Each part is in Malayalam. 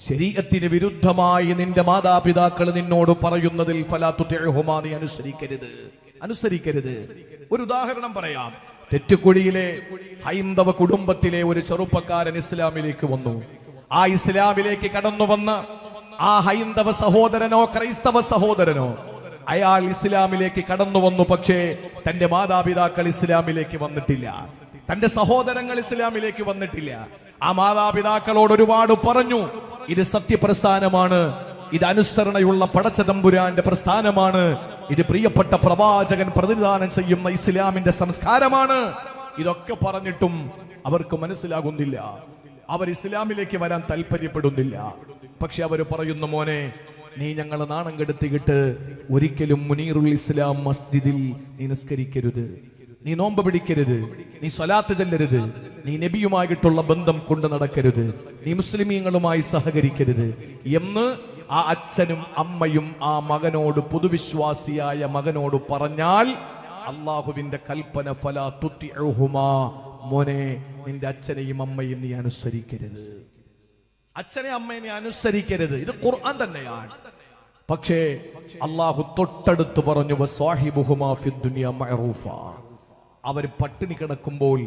ശരീരത്തിന് വിരുദ്ധമായി നിന്റെ മാതാപിതാക്കൾ നിന്നോട് പറയുന്നതിൽ ഫലാത്തുഹുമാ നീ അനുസരിക്കരുത്. അനുസരിക്കരുത്. ഒരു ഉദാഹരണം പറയാം. തെറ്റുകുഴിയിലെ ഹൈന്ദവ കുടുംബത്തിലെ ഒരു ചെറുപ്പക്കാരൻ ഇസ്ലാമിലേക്ക് വന്നു. ആ ഇസ്ലാമിലേക്ക് കടന്നു വന്ന് ആ ഹൈന്ദവ സഹോദരനോ ക്രൈസ്തവ സഹോദരനോ അയാൾ ഇസ്ലാമിലേക്ക് കടന്നു വന്നു. പക്ഷേ തന്റെ മാതാപിതാക്കൾ ഇസ്ലാമിലേക്ക് വന്നിട്ടില്ല. തന്റെ സഹോദരങ്ങൾ ഇസ്ലാമിലേക്ക് വന്നിട്ടില്ല. ആ മാതാപിതാക്കളോട് ഒരുപാട് പറഞ്ഞു. ഇത് സത്യപ്രസ്ഥാനമാണ്. ഇത് അനുസരണയുള്ള പടച്ചതമ്പുരാന്റെ പ്രസ്ഥാനമാണ്. ഇത് പ്രിയപ്പെട്ട പ്രവാചകൻ പ്രതിദാനം ചെയ്യുന്ന ഇസ്ലാമിന്റെ സംസ്കാരമാണ്. ഇതൊക്കെ പറഞ്ഞിട്ടും അവർക്ക് മനസ്സിലാകുന്നില്ല. അവർ ഇസ്ലാമിലേക്ക് വരാൻ താല്പര്യപ്പെടുന്നില്ല പക്ഷെ അവർ പറയുന്നു മോനെ നീ ഞങ്ങൾ നാണം കെടുത്തിയിട്ട് ഒരിക്കലും മുനീറുൽ ഇസ്ലാം മസ്ജിദിൽ നീ നിസ്കരിക്കരുത്. നീ നോമ്പ് പിടിക്കരുത്. നീ സ്വലാത്ത് ചെല്ലരുത്. നീ നബിയുമായിട്ടുള്ള ബന്ധം കൊണ്ടു നടക്കരുത്. നീ മുസ്ലിമീങ്ങളുമായി സഹകരിക്കരുത്. എന്ന് ആ അച്ഛനും അമ്മയും ആ മകനോട് പുതുവിശ്വാസിയായ മകനോട് പറഞ്ഞാൽ അള്ളാഹുവിന്റെ കൽപ്പന ഫല തുത്തി മോനെ നിന്റെ അച്ഛനെയും അമ്മയും നീ അനുസരിക്കരുത്. അച്ഛനെ അമ്മയെ നീ അനുസരിക്കരുത്. ഇത് ഖുർആൻ തന്നെയാണ്. പക്ഷേ അള്ളാഹു തൊട്ടടുത്ത് പറഞ്ഞു അവർ പട്ടിണി കിടക്കുമ്പോൾ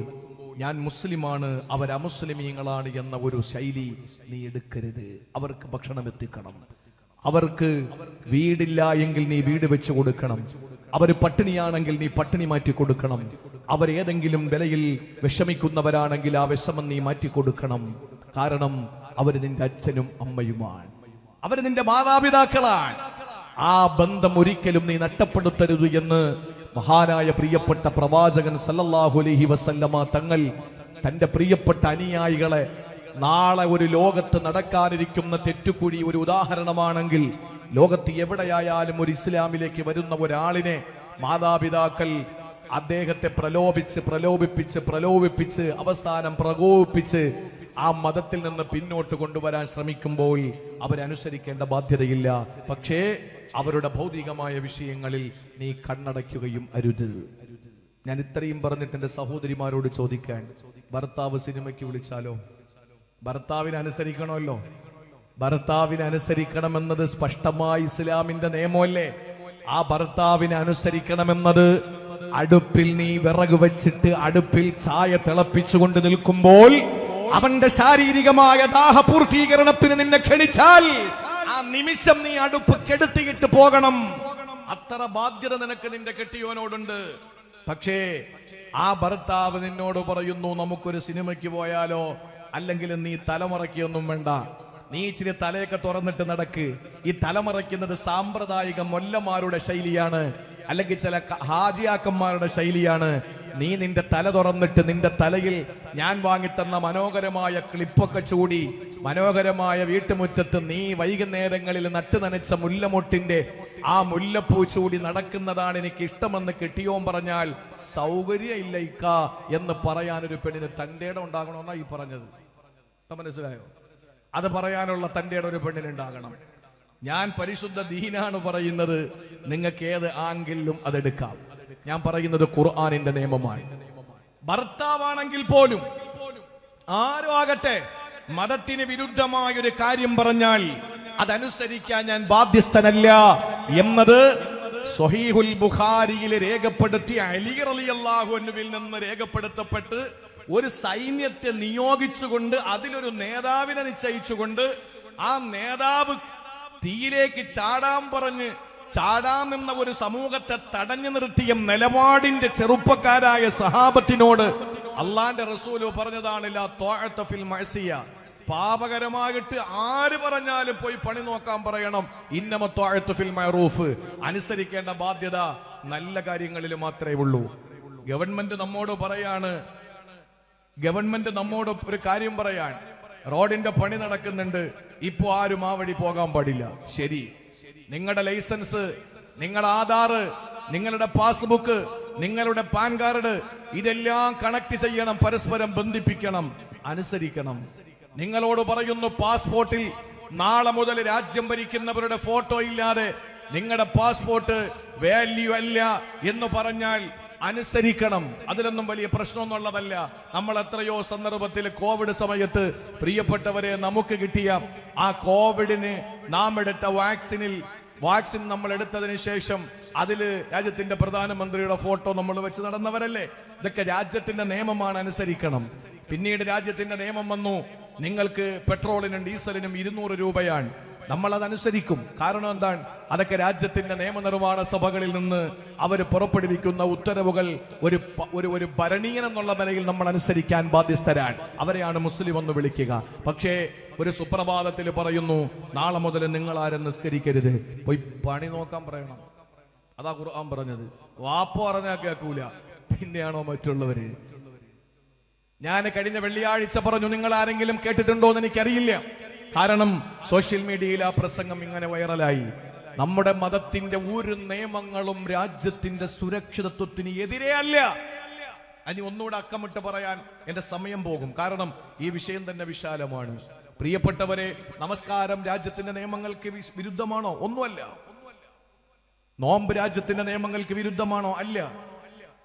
ഞാൻ മുസ്ലിമാണ് അവർ അമുസ്ലിമീങ്ങളാണ് എന്ന ഒരു ശൈലി നീ എടുക്കരുത്. അവർക്ക് ഭക്ഷണം എത്തിക്കണം. അവർക്ക് വീടില്ല എങ്കിൽ നീ വീട് വെച്ച് കൊടുക്കണം. അവർ പട്ടിണിയാണെങ്കിൽ നീ പട്ടിണി മാറ്റി കൊടുക്കണം. അവർ ഏതെങ്കിലും വിലയിൽ വിഷമിക്കുന്നവരാണെങ്കിൽ ആ വിഷമം നീ മാറ്റി കൊടുക്കണം. കാരണം അവർ നിന്റെ അച്ഛനും അമ്മയുമാണ്. അവർ നിന്റെ മാതാപിതാക്കളാണ്. ആ ബന്ധം ഒരിക്കലും നീ നഷ്ടപ്പെടുത്തരുത് എന്ന് മഹാനായ പ്രിയപ്പെട്ട പ്രവാചകൻ സല്ലല്ലാഹു അലൈഹി വസല്ലമ തങ്ങൾ തന്റെ പ്രിയപ്പെട്ട അനുയായികളെ നാളെ ഒരു ലോകത്ത് നടക്കാനിരിക്കുന്ന തെറ്റുകുഴി ഒരു ഉദാഹരണമാണെങ്കിൽ ലോകത്ത് എവിടെയായാലും ഒരു ഇസ്ലാമിലേക്ക് വരുന്ന ഒരാളിനെ മാതാപിതാക്കൾ അദ്ദേഹത്തെ പ്രലോഭിച്ച് പ്രലോഭിപ്പിച്ച് പ്രലോഭിപ്പിച്ച് അവസാനം പ്രകോപിപ്പിച്ച് ആ മതത്തിൽ നിന്ന് പിന്നോട്ട് കൊണ്ടുവരാൻ ശ്രമിക്കുമ്പോൾ അവരനുസരിക്കേണ്ട ബാധ്യതയില്ല. പക്ഷേ അവരുടെ ഭൗതികമായ വിഷയങ്ങളിൽ നീ കണ്ണടയ്ക്കുകയും അരുത്. ഞാൻ ഇത്രയും പറഞ്ഞിട്ട് എന്റെ സഹോദരിമാരോട് ചോദിക്കാൻ ഭർത്താവ് സിനിമയ്ക്ക് വിളിച്ചാലോ? ഭർത്താവിനെ അനുസരിക്കണമല്ലോ ഭർത്താവിനെ അനുസരിക്കണമെന്നത് സ്പഷ്ടമായി ഇസ്ലാമിന്റെ നിയമമല്ലേ? ആ ഭർത്താവിനെ അനുസരിക്കണമെന്നത് അടുപ്പിൽ നീ വിറക് വെച്ചിട്ട് അടുപ്പിൽ ചായ തിളപ്പിച്ചുകൊണ്ട് നിൽക്കുമ്പോൾ അവന്റെ ശാരീരികമായ ദാഹപൂർത്തീകരണത്തിന് നിന്നെ ക്ഷണിച്ചാൽ നിമിഷം നീ അടുപ്പ് കെടുത്തിയിട്ട് പോകണം. അത്ര ബാധ്യത നിനക്ക് നിന്റെ കെട്ടിയോനോടുണ്ട്. പക്ഷേ ആ ഭർത്താവ് നിന്നോട് പറയുന്നു നമുക്കൊരു സിനിമയ്ക്ക് പോയാലോ? അല്ലെങ്കിൽ നീ തലമുറയ്ക്കൊന്നും വേണ്ട. നീ ഇച്ചിരി തലയൊക്കെ തുറന്നിട്ട് നടക്ക്. ഈ തലമറയ്ക്കുന്നത് സാമ്പ്രദായിക മൊല്ലമാരുടെ ശൈലിയാണ്. അല്ലെങ്കിൽ ചില ഹാജിയാക്കന്മാരുടെ ശൈലിയാണ്. നീ നിന്റെ തല തുറന്നിട്ട് നിന്റെ തലയിൽ ഞാൻ വാങ്ങിത്തന്ന മനോഹരമായ ക്ലിപ്പൊക്കെ ചൂടി മനോഹരമായ വീട്ടുമുറ്റത്ത് നീ വൈകുന്നേരങ്ങളിൽ നട്ടു നനച്ച മുല്ലമൊട്ടിന്റെ ആ മുല്ലപ്പൂ ചൂടി നടക്കുന്നതാണ് എനിക്ക് ഇഷ്ടമെന്ന് കെട്ടിയോൻ പറഞ്ഞാൽ സൗകര്യമില്ല ഇക്ക എന്ന് പറയാൻ ഒരു പെണ്ണിന് തന്റെ ഇടം ഉണ്ടാകണമെന്നാ ഈ പറഞ്ഞത്. മനസ്സിലായോ? അത് പറയാനുള്ള ഇടം ഒരു പെണ്ണിനുണ്ടാകണം ഞാൻ പരിശുദ്ധ ദീനാണ് പറയുന്നത്. നിങ്ങൾക്ക് ഏത് ആംഗിളിലും അതെടുക്കാം. ഞാൻ പറയുന്നത് ഖുർആാനിന്റെ നിയമമാണ് ഭർത്താവാണെങ്കിൽ പോലും ആരും ആകട്ടെ മതത്തിന് വിരുദ്ധമായ ഒരു കാര്യം പറഞ്ഞാൽ അതനുസരിക്കാൻ ഞാൻ ബാധ്യസ്ഥനല്ല എന്നത് സൊഹീഹുൽ ബുഖാരിയിൽ രേഖപ്പെടുത്തിയ അലി റളിയല്ലാഹു അൻഹുവിൽ നിന്ന് രേഖപ്പെടുത്തപ്പെട്ട് ഒരു സൈന്യത്തെ നിയോഗിച്ചുകൊണ്ട് അതിലൊരു നേതാവിനെ നിശ്ചയിച്ചുകൊണ്ട് ആ നേതാവ് തീയിലേക്ക് ചാടാൻ പറഞ്ഞ് ചാടാമെന്ന ഒരു സമൂഹത്തെ തടഞ്ഞു നിർത്തിയ നിലപാടിന്റെ ചെറുപ്പക്കാരായ സഹാബത്തിനോട് അള്ളാന്റെ റസൂൽ മഅസിയ. പാപകരമായിട്ട് ആര് പറഞ്ഞാലും പോയി പണി നോക്കാൻ പറയണം. ഇന്നമ ത്വാഅത്ത ഫിൽ മഅറൂഫ്. അനുസരിക്കേണ്ട ബാധ്യത നല്ല കാര്യങ്ങളിൽ മാത്രമേ ഉള്ളൂ. ഗവൺമെന്റ് നമ്മോട് പറയാണ്. ഗവൺമെന്റ് നമ്മോട് ഒരു കാര്യം പറയാൻ. റോഡിന്റെ പണി നടക്കുന്നുണ്ട്. ഇപ്പോ ആരും ആ വഴി പോകാൻ പാടില്ല. ശരി. നിങ്ങളുടെ ലൈസൻസ് നിങ്ങളുടെ ആധാർ നിങ്ങളുടെ പാസ്ബുക്ക് നിങ്ങളുടെ പാൻ കാർഡ് ഇതെല്ലാം കണക്ട് ചെയ്യണം പരസ്പരം ബന്ധിപ്പിക്കണം അനുസരിക്കണം. നിങ്ങളോട് പറയുന്നു പാസ്പോർട്ടിൽ നാളെ മുതൽ രാജ്യം ഭരിക്കുന്നവരുടെ ഫോട്ടോ ഇല്ലാതെ നിങ്ങളുടെ പാസ്പോർട്ട് വാല്യൂ അല്ല എന്ന് പറഞ്ഞാൽ അനുസരിക്കണം. അതിലൊന്നും വലിയ പ്രശ്നമൊന്നുള്ളതല്ല. നമ്മൾ എത്രയോ സന്ദർഭത്തിൽ കോവിഡ് സമയത്ത് പ്രിയപ്പെട്ടവരെ നമുക്ക് കിട്ടിയ ആ കോവിഡിന് നാം എടുത്ത വാക്സിനിൽ വാക്സിൻ നമ്മൾ എടുത്തതിന് ശേഷം അതിൽ രാജ്യത്തിന്റെ പ്രധാനമന്ത്രിയുടെ ഫോട്ടോ നമ്മൾ വെച്ച് നടന്നവരല്ലേ? ഇതൊക്കെ രാജ്യത്തിന്റെ നിയമമാണ് അനുസരിക്കണം. പിന്നീട് രാജ്യത്തിന്റെ നിയമം വന്നു. നിങ്ങൾക്ക് പെട്രോളിനും ഡീസലിനും ഇരുന്നൂറ് രൂപയാണ്. നമ്മൾ അത് അനുസരിക്കും കാരണം എന്താണ്? അതൊക്കെ രാജ്യത്തിന്റെ നിയമനിർമ്മാണ സഭകളിൽ നിന്ന് അവർ പുറപ്പെടുവിക്കുന്ന ഉത്തരവുകൾ ഒരു ഒരു ഒരു ഭരണീയൻ എന്നുള്ള നിലയിൽ നമ്മൾ അനുസരിക്കാൻ ബാധ്യസ്ഥരാണ്. അവരെയാണ് മുസ്ലിം എന്ന് വിളിക്കുക. പക്ഷേ ഒരു സുപ്രഭാതത്തിൽ പറയുന്നു നാളെ മുതൽ നിങ്ങൾ ആരും നിസ്കരിക്കരുത്. പോയി പണി നോക്കാൻ പറയണം. അതാ ഖുർആൻ പറഞ്ഞത്. വാപ്പ പറഞ്ഞാൽ കേൾക്കൂല പിന്നെയാണോ മറ്റുള്ളവര്? ഞാൻ കഴിഞ്ഞ വെള്ളിയാഴ്ച പറഞ്ഞു നിങ്ങൾ ആരെങ്കിലും കേട്ടിട്ടുണ്ടോ എന്ന് എനിക്കറിയില്ല. കാരണം സോഷ്യൽ മീഡിയയിൽ ആ പ്രസംഗം ഇങ്ങനെ വൈറലായി. നമ്മുടെ മതത്തിന്റെ ഒരു നിയമങ്ങളും രാജ്യത്തിന്റെ സുരക്ഷിതത്വത്തിന് എതിരെ അല്ല. അനി ഒന്നുകൂടെ അക്കമിട്ട് പറയാൻ എന്റെ സമയം പോകും. കാരണം ഈ വിഷയം തന്നെ വിശാലമാണ്. പ്രിയപ്പെട്ടവരെ നമസ്കാരം രാജ്യത്തിന്റെ നിയമങ്ങൾക്ക് വിരുദ്ധമാണോ? ഒന്നുമല്ല. നോമ്പ് രാജ്യത്തിന്റെ നിയമങ്ങൾക്ക് വിരുദ്ധമാണോ? അല്ല.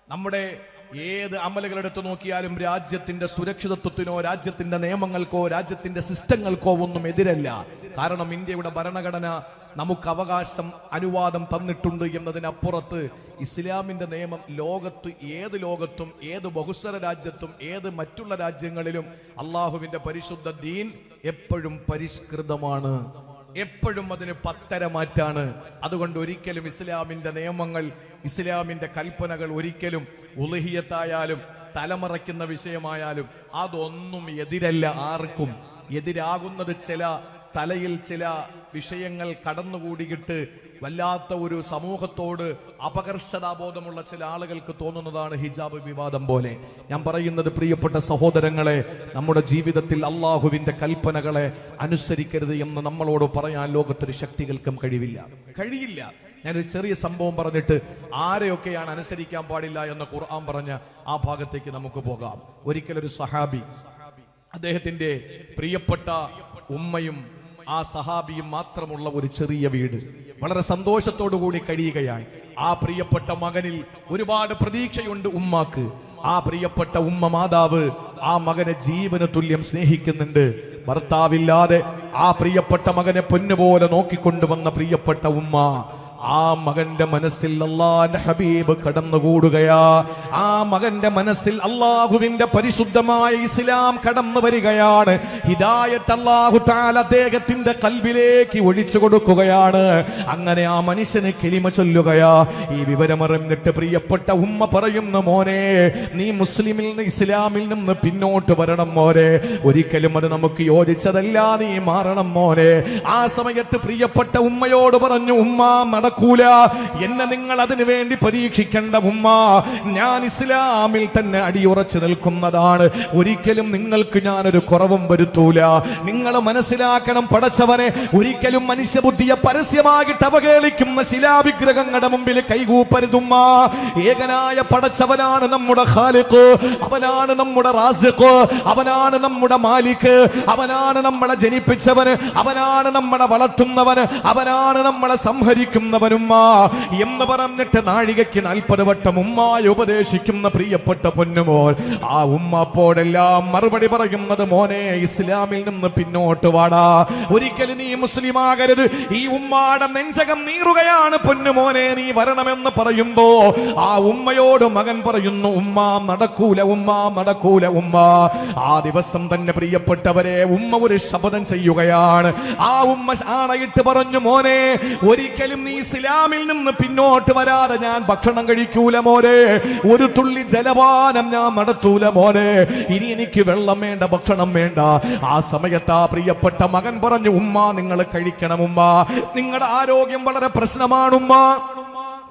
നമ്മുടെ ഏത് അമലുകൾ എടുത്തു നോക്കിയാലും രാജ്യത്തിന്റെ സുരക്ഷിതത്വത്തിനോ രാജ്യത്തിന്റെ നിയമങ്ങൾക്കോ രാജ്യത്തിന്റെ സിസ്റ്റങ്ങൾക്കോ ഒന്നും എതിരല്ല. കാരണം ഇന്ത്യയുടെ ഭരണഘടന നമുക്ക് അവകാശം അനുവാദം തന്നിട്ടുണ്ട് എന്നതിനപ്പുറത്ത് ഇസ്ലാമിന്റെ നിയമം ലോകത്ത് ഏത് ലോകത്തും ഏത് ബഹുസ്വര രാജ്യത്തും ഏത് മറ്റുള്ള രാജ്യങ്ങളിലും അള്ളാഹുവിന്റെ പരിശുദ്ധ ദീൻ എപ്പോഴും പരിഷ്കൃതമാണ്. എപ്പോഴും അതിന് പത്തര മാറ്റാണ് അതുകൊണ്ട് ഒരിക്കലും ഇസ്ലാമിന്റെ നിയമങ്ങൾ ഇസ്ലാമിന്റെ കൽപ്പനകൾ ഒരിക്കലും ഉലഹിയത്തായാലും തലമറയ്ക്കുന്ന വിഷയമായാലും അതൊന്നും എതിരല്ല ആർക്കും. എതിരാകുന്നത് ചില തലയിൽ ചില വിഷയങ്ങൾ കടന്നുകൂടിയിട്ട് വല്ലാത്ത ഒരു സമൂഹത്തോട് അപകർഷതാബോധമുള്ള ചില ആളുകൾക്ക് തോന്നുന്നതാണ് ഹിജാബ് വിവാദം പോലെ. ഞാൻ പറയുന്നത് പ്രിയപ്പെട്ട സഹോദരങ്ങളെ നമ്മുടെ ജീവിതത്തിൽ അള്ളാഹുവിന്റെ കൽപ്പനകളെ അനുസരിക്കരുത് എന്ന് നമ്മളോട് പറയാൻ ലോകത്തൊരു ശക്തികൾക്കും കഴിവില്ല. കഴിയില്ല. ഞാനൊരു ചെറിയ സംഭവം പറഞ്ഞിട്ട് ആരെയൊക്കെയാണ് അനുസരിക്കാൻ പാടില്ല എന്ന് ഖുർആൻ പറഞ്ഞ ആ ഭാഗത്തേക്ക് നമുക്ക് പോകാം. ഒരിക്കലൊരു സഹാബി അദ്ദേഹത്തിന്റെ പ്രിയപ്പെട്ട ഉമ്മയും ആ സഹാബിയും മാത്രമുള്ള ഒരു ചെറിയ വീട്. വളരെ സന്തോഷത്തോടു കൂടി കഴിയുകയാണ് ആ പ്രിയപ്പെട്ട മകനിൽ ഒരുപാട് പ്രതീക്ഷയുണ്ട് ഉമ്മാക്ക്. ആ പ്രിയപ്പെട്ട ഉമ്മ മാതാവ് ആ മകനെ ജീവന തുല്യം സ്നേഹിക്കുന്നുണ്ട്. ഭർത്താവില്ലാതെ ആ പ്രിയപ്പെട്ട മകനെ പൊന്നുപോലെ നോക്കിക്കൊണ്ടുവന്ന പ്രിയപ്പെട്ട ഉമ്മ ആ മകന്റെ മനസ്സിൽ അള്ളാന്റെ ഹബീബ് കടന്നുകൂടുകയാ. ആ മകന്റെ മനസ്സിൽ അള്ളാഹുവിന്റെ പരിശുദ്ധമായ ഇസ്ലാം കടന്നു വരികയാണ്. ഹിദായത്ത് അള്ളാഹു താല അദ്ദേഹത്തിന്റെ കൽബിലേക്ക് ഒഴിച്ചു കൊടുക്കുകയാണ്. അങ്ങനെ ആ മനുഷ്യന് കിളിമ ചൊല്ലുകയാ. ഈ വിവരമറിഞ്ഞിട്ട് പ്രിയപ്പെട്ട ഉമ്മ പറയുന്നു മോനെ നീ മുസ്ലിമിൽ നിന്ന് ഇസ്ലാമിൽ നിന്ന് പിന്നോട്ട് വരണം മോനെ. ഒരിക്കലും അത് നമുക്ക് യോജിച്ചതല്ല നീ മാറണം മോനെ. ആ സമയത്ത് പ്രിയപ്പെട്ട ഉമ്മയോട് പറഞ്ഞു ഉമ്മ നടക്കൂല. എന്നെ നിങ്ങൾ അതിനു വേണ്ടി പരീക്ഷിക്കേണ്ട ഉമ്മ ഞാൻ ഇസ്ലാമിൽ തന്നെ അടിയുറച്ചു നിൽക്കുന്നതാണ്. ഒരിക്കലും നിങ്ങൾക്ക് ഞാനൊരു കുറവും വരുത്തൂല. നിങ്ങൾ മനസ്സിലാക്കണം പടച്ചവനെ ഒരിക്കലും മനുഷ്യബുദ്ധിയെ പരസ്യമായിട്ട് അവഹേളിക്കുന്ന ശിലാവിഗ്രഹങ്ങളുടെ മുമ്പിൽ കൈകൂപ്പരുതുമ്മ ഏകനായ പടച്ചവനാണ് നമ്മുടെ ഖാലിഖ് അവനാണ് നമ്മുടെ റാസിഖ് അവനാണ് നമ്മുടെ മാലിക് അവനാണ് നമ്മളെ ജനിപ്പിച്ചവന് അവനാണ് നമ്മളെ വളർത്തുന്നവന് അവനാണ് നമ്മളെ സംഹരിക്കുന്നവനുമ്മ എന്ന് പറഞ്ഞിട്ട് നാഴികയ്ക്ക് നാൽപ്പത് വട്ടം ഉമ്മായി ഉപദേശിക്കുന്ന പ്രിയപ്പെട്ട പൊന്നുമോൾ. ആ ഉമ്മ അപ്പോഴെല്ലാം മറുപടി പറയുന്നത് മോനെ ഇസ്ലാമിൽ നിന്ന് പിന്നോട്ട് വാടാ. ഒരിക്കലും നീ മുസ്ലിം ആകരുത്. ഈ ഉമ്മാടെ നെഞ്ചകം നീറുകയാണ് പൊന്നുമോനെ നീ വരണമെന്ന് പറയുമ്പോ ആ ഉമ്മയോട് മകൻ പറയുന്നു ഉമ്മ നടക്കൂല ഉമ്മ നടക്കൂല ഉമ്മ. ആ ദിവസം തന്നെ പ്രിയപ്പെട്ടവരെ ഉമ്മ ഒരു ശപഥം ചെയ്യുകയാണ്. ആ ഉമ്മ ആണയിട്ട് പറഞ്ഞു മോനെ ഒരിക്കലും നീ ഇസ്ലാമിൽ നിന്ന് പിന്നോട്ട് വരാതെ ഞാൻ ഭക്ഷണം കഴിക്കൂല മോനെ. ഒരു തുള്ളി ജലപാനം ഞാൻ നടത്തൂല മോനെ. ഇനി എനിക്ക് വെള്ളം വേണ്ട ഭക്ഷണം വേണ്ട. ആ സമയത്ത് ആ പ്രിയപ്പെട്ട മകൻ പറഞ്ഞു ഉമ്മ നിങ്ങൾ കഴിക്കണം ഉമ്മ. നിങ്ങളുടെ ആരോഗ്യം വളരെ പ്രശ്നമാണ് ഉമ്മ.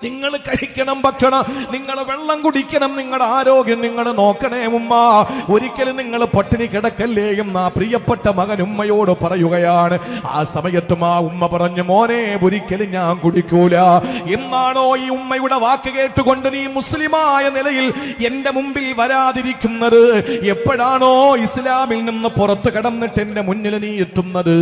നിങ്ങൾ കഴിക്കണം ഭക്ഷണം നിങ്ങൾ വെള്ളം കുടിക്കണം നിങ്ങളുടെ ആരോഗ്യം നിങ്ങൾ നോക്കണേ ഉമ്മ. ഒരിക്കലും നിങ്ങൾ പട്ടിണി കിടക്കല്ലേ എന്ന് ആ പ്രിയപ്പെട്ട മകൻ ഉമ്മയോട് പറയുകയാണ്. ആ സമയത്തും ആ ഉമ്മ പറഞ്ഞു മോനെ ഒരിക്കലും ഞാൻ കുടിക്കൂല. എന്നാണോ ഈ ഉമ്മയുടെ വാക്ക് കേട്ടുകൊണ്ട് നീ മുസ്ലിമായ നിലയിൽ എന്റെ മുമ്പിൽ വരാതിരിക്കുന്നത്? എപ്പോഴാണോ ഇസ്ലാമിൽ നിന്ന് പുറത്തു കടന്നിട്ട് എന്റെ മുന്നിൽ നീ എത്തുന്നത്?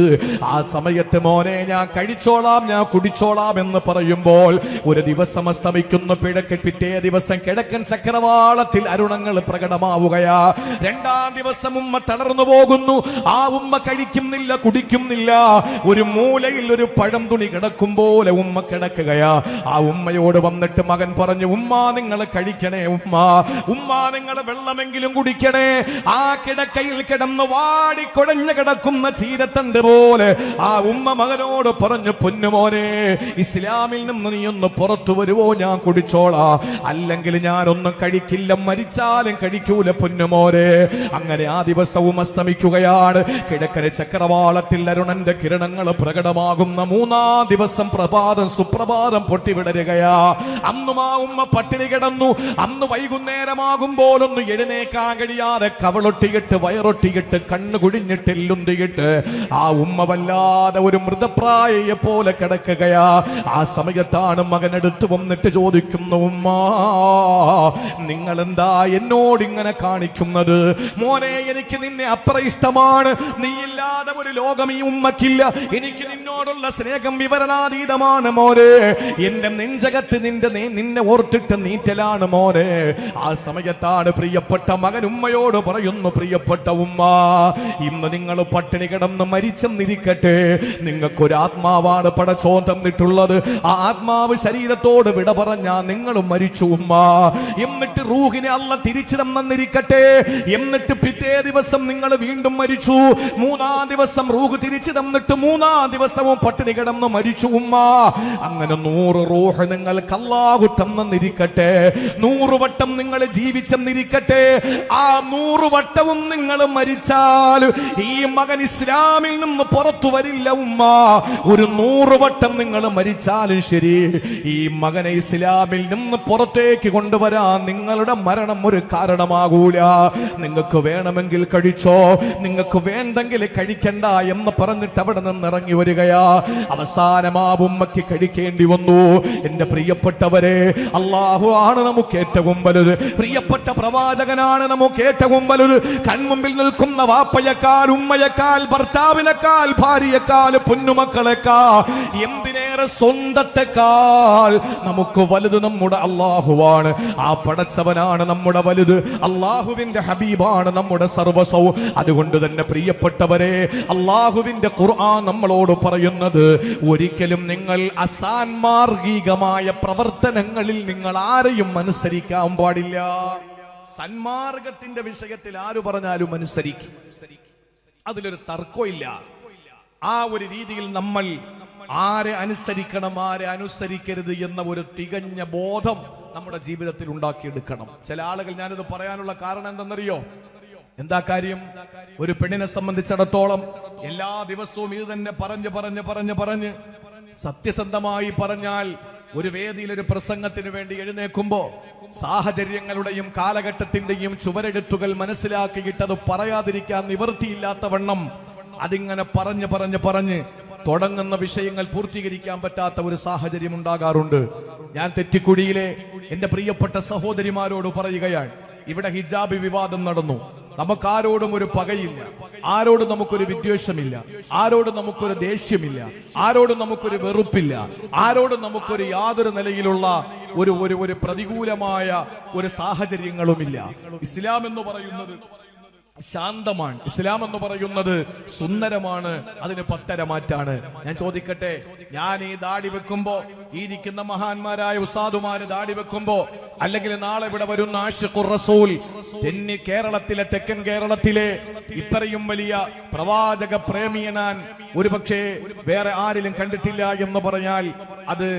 ആ സമയത്ത് മോനെ ഞാൻ കഴിച്ചോളാം ഞാൻ കുടിച്ചോളാം എന്ന് പറയുമ്പോൾ ഒരു ദിവസം ദിവസം അസ്തമിക്കുന്നു പിഴക്ക് പിറ്റേ ദിവസം കിഴക്കൻ ചക്രവാളത്തിൽ അരുണങ്ങൾ പ്രകടമാവുകയാ. രണ്ടാം ദിവസം ഉമ്മ തളർന്നു പോകുന്നു. ആ ഉമ്മ കഴിക്കുന്നില്ല കുടിക്കുന്നില്ല. ഒരു മൂലയിൽ ഒരു പഴം തുണി കിടക്കും പോലെ ഉമ്മ കിടക്കുകയാ. ആ ഉമ്മയോട് വന്നിട്ട് മകൻ പറഞ്ഞു ഉമ്മ നിങ്ങൾ കഴിക്കണേ ഉമ്മ. ഉമ്മ നിങ്ങൾ വെള്ളമെങ്കിലും കുടിക്കണേ. ആ കിടക്കയിൽ കിടന്ന് വാടി കുഴഞ്ഞു കിടക്കുന്ന ചീരത്തണ്ട് പോലെ. ആ ഉമ്മ മകനോട് പറഞ്ഞു പൊന്നുമോനെ ഇസ്ലാമിൽ നിന്ന് നീ ഒന്ന് പുറത്തു വരുവോ ഞാൻ കുടിച്ചോളാ. അല്ലെങ്കിൽ ഒന്നും കഴിക്കില്ല മരിച്ചാലും കഴിക്കൂല പൊന്നുമോരെ. അങ്ങനെ ആ ദിവസവും അസ്തമിക്കുകയാണ്. കിഴക്കര ചക്രവാളത്തിൽ അരുണന്റെ കിരണങ്ങൾ പ്രകടമാകുന്ന മൂന്നാം ദിവസം പ്രഭാതം സുപ്രഭാതം പൊട്ടിവിടരുകയാ. അന്നും ആ ഉമ്മ പട്ടിണി കിടന്നു. അന്ന് വൈകുന്നേരമാകുമ്പോൾ ഒന്ന് എഴുന്നേക്കാൻ കഴിയാതെ കവളൊട്ടിയിട്ട് വയറൊട്ടിയിട്ട് കണ്ണു കുഴിഞ്ഞിട്ട് എല്ലുന്തിയിട്ട് ആ ഉമ്മ വല്ലാതെ ഒരു മൃതപ്രായയെ പോലെ കിടക്കുകയാ. ആ സമയത്താണ് മകൻ എടുത്തു വന്നിട്ട് ചോദിക്കുന്നു ഉമ്മ നിങ്ങൾ എന്താ എന്നോട് ഇങ്ങനെ കാണിക്കുന്നത്? മോനെ എനിക്ക് നിന്നെ അത്ര ഇഷ്ടമാണ്. നീ ഇല്ലാതെ ഒരു ലോകം ഈ ഉമ്മക്കില്ല. എനിക്ക് നിന്നോടുള്ള സ്നേഹം വിവരണാതീതമാണ് മോനെ. എന്റെ നെഞ്ചകത്ത് നിന്റെ നിന്നെ ഓർത്തിട്ട് നീറ്റലാണ് മോനെ. ആ സമയത്താണ് പ്രിയപ്പെട്ട മകൻ ഉമ്മയോട് പറയുന്നു പ്രിയപ്പെട്ട ഉമ്മ ഇന്ന് നിങ്ങൾ പട്ടിണി കിടന്ന് മരിച്ചെന്നിരിക്കട്ടെ. നിങ്ങൾക്കൊരു ആത്മാവാണ് പടച്ചോ തന്നിട്ടുള്ളത്. ആ ആത്മാവ് ശരീരത്തോട് വിട പറഞ്ഞാ നിങ്ങളും മരിച്ചു ഉമ്മ. എന്നിട്ട് റൂഹിനെ അല്ല തിരിച്ചു തന്നിരിക്കട്ടെ എന്നിട്ട് പിറ്റേ ദിവസം നിങ്ങൾ വീണ്ടും മരിച്ചു. മൂന്നാം ദിവസം റൂഹ് തിരിച്ചു തന്നിട്ട് മൂന്നാം ദിവസവും പട്ടിണി കിടന്ന് മരിച്ചു ഉമ്മ. അങ്ങനെ നൂറ് റൂഹ് നിങ്ങൾ കല്ലാകുട്ടം നിന്നിരിക്കട്ടെ നൂറ് വട്ടം നിങ്ങൾ ജീവിച്ചെന്നിരിക്കട്ടെ. ആ നൂറ് വട്ടവും നിങ്ങൾ മരിച്ചാൽ ഈ മകൻ ഇസ്ലാമിൽ നിന്ന് പുറത്തു വരില്ല ഉമ്മ. ഒരു നൂറ് വട്ടം നിങ്ങൾ മരിച്ചാലും ശരി ഈ മകനെ ഇസ്ലാമിൽ നിന്ന് പുറത്തേക്ക് കൊണ്ടുവരാൻ നിങ്ങളുടെ മരണം ഒരു കാരണമാകൂല. നിങ്ങൾക്ക് വേണമെങ്കിൽ കഴിച്ചോ നിങ്ങൾക്ക് വേണ്ടെങ്കിൽ കഴിക്കണ്ട എന്ന് പറഞ്ഞിട്ട് അവിടെ നിന്ന് ഇറങ്ങി വരികയാ. അവസാനം ആ ഉമ്മയ്ക്ക് കഴിക്കേണ്ടി വന്നു. എന്റെ പ്രിയപ്പെട്ടവരെ അള്ളാഹു ആണ് നമുക്ക് ഏറ്റവും വലുത്. പ്രിയപ്പെട്ട പ്രവാചകനാണ് നമുക്ക് ഏറ്റവും വലുത്. കൺമുമ്പിൽ നിൽക്കുന്ന വാപ്പയേക്കാൾ ഉമ്മയേക്കാൾ ഭർത്താവിനേക്കാൾ ഭാര്യയേക്കാൾ പൊന്നുമക്കളെക്കാൾ എന്തിനേറെ സ്വന്തത്തെക്കാൾ നമുക്ക് വലുത് നമ്മുടെ അള്ളാഹുവാണ്. ആ പടച്ചവനാണ് നമ്മുടെ വലുത്. അള്ളാഹുവിന്റെ ഹബീബാണ് നമ്മുടെ സർവസവും അതുകൊണ്ട് തന്നെ പ്രിയപ്പെട്ടവരെ അള്ളാഹുവിന്റെ ഖുർആൻ നമ്മളോട് പറയുന്നത് ഒരിക്കലും നിങ്ങൾ അസാൻമാർഗികമായ പ്രവർത്തനങ്ങളിൽ നിങ്ങൾ ആരെയും അനുസരിക്കാൻ പാടില്ല. സന്മാർഗത്തിന്റെ വിഷയത്തിൽ ആര് പറഞ്ഞാലും അനുസരിക്കും. അതിലൊരു തർക്കമില്ല ആ ഒരു രീതിയിൽ നമ്മൾ ആരെ അനുസരിക്കണം ആരെ അനുസരിക്കരുത് എന്ന ഒരു തികഞ്ഞ ബോധം നമ്മുടെ ജീവിതത്തിൽ ഉണ്ടാക്കിയെടുക്കണം. ചില ആളുകൾ ഞാനിത് പറയാനുള്ള കാരണം എന്തെന്നറിയോ? എന്താ കാര്യം? ഒരു പെണ്ണിനെ സംബന്ധിച്ചിടത്തോളം എല്ലാ ദിവസവും ഇത് തന്നെ പറഞ്ഞ് പറഞ്ഞ് പറഞ്ഞ് പറഞ്ഞ് സത്യസന്ധമായി പറഞ്ഞാൽ ഒരു വേദിയിൽ ഒരു പ്രസംഗത്തിന് വേണ്ടി എഴുന്നേക്കുമ്പോ സാഹചര്യങ്ങളുടെയും കാലഘട്ടത്തിന്റെയും ചുവരെഴുത്തുകൾ മനസ്സിലാക്കിയിട്ട് അത് പറയാതിരിക്കാൻ നിവൃത്തിയില്ലാത്തവണ്ണം അതിങ്ങനെ പറഞ്ഞ് പറഞ്ഞ് പറഞ്ഞ് തുടങ്ങുന്ന വിഷയങ്ങൾ പൂർത്തീകരിക്കാൻ പറ്റാത്ത ഒരു സാഹചര്യം ഉണ്ടാകാറുണ്ട്. ഞാൻ തെറ്റിക്കുടിയിലെ എന്റെ പ്രിയപ്പെട്ട സഹോദരിമാരോട് പറയുകയാണ് ഇവിടെ ഹിജാബ് വിവാദം നടന്നു. നമുക്കാരോടും ഒരു പകയില്ല. ആരോടും നമുക്കൊരു വിദ്വേഷമില്ല. ആരോടും നമുക്കൊരു ദേഷ്യമില്ല. ആരോടും നമുക്കൊരു വെറുപ്പില്ല. ആരോടും നമുക്കൊരു യാതൊരു നിലയിലുള്ള ഒരു ഒരു ഒരു പ്രതികൂലമായ ഒരു സാഹചര്യങ്ങളുമില്ല. ഇസ്ലാം എന്ന് പറയുന്നത് ശാന്തമാണ്. ഇസ്ലാം എന്ന് പറയുന്നത് സുന്ദരമാണ് അതിന് പത്തര മാറ്റാണ് ഞാൻ ചോദിക്കട്ടെ ഞാൻ ഈ ദാടി വെക്കുമ്പോ ഇരിക്കുന്ന മഹാന്മാരായ ഉസ്താദുമാര് ദാടി വെക്കുമ്പോ അല്ലെങ്കിൽ നാളെ ഇവിടെ വരുന്ന ആഷിഖുർ റസൂൽ തെന്നി കേരളത്തിലെ തെക്കൻ കേരളത്തിലെ ഇത്രയും വലിയ പ്രവാചക പ്രേമിയനാൻ ഒരുപക്ഷെ വേറെ ആരിലും കണ്ടിട്ടില്ല എന്ന് പറഞ്ഞാൽ അത്